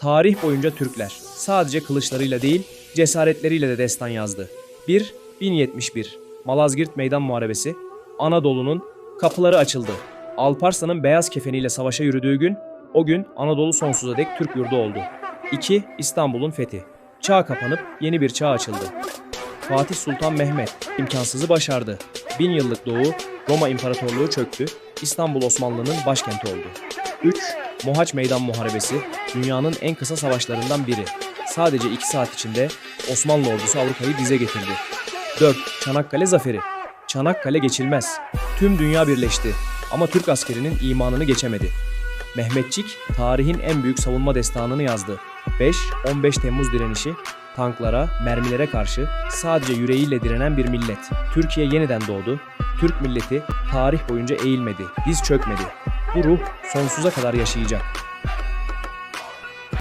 Tarih boyunca Türkler sadece kılıçlarıyla değil, cesaretleriyle de destan yazdı. 1. 1071 Malazgirt Meydan Muharebesi Anadolu'nun kapıları açıldı. Alparslan'ın beyaz kefeniyle savaşa yürüdüğü gün, o gün Anadolu sonsuza dek Türk yurdu oldu. 2. İstanbul'un fethi. Çağ kapanıp yeni bir çağ açıldı. Fatih Sultan Mehmet imkansızı başardı. Bin yıllık doğu, Roma İmparatorluğu çöktü, İstanbul Osmanlı'nın başkenti oldu. 3. Mohaç Meydan Muharebesi dünyanın en kısa savaşlarından biri. Sadece 2 saat içinde Osmanlı ordusu Avrupa'yı dize getirdi. 4. Çanakkale Zaferi Çanakkale geçilmez. Tüm dünya birleşti ama Türk askerinin imanını geçemedi. Mehmetçik tarihin en büyük savunma destanını yazdı. 5-15 Temmuz direnişi tanklara, mermilere karşı sadece yüreğiyle direnen bir millet. Türkiye yeniden doğdu. Türk milleti tarih boyunca eğilmedi, diz çökmedi. Bu ruh sonsuza kadar yaşayacak.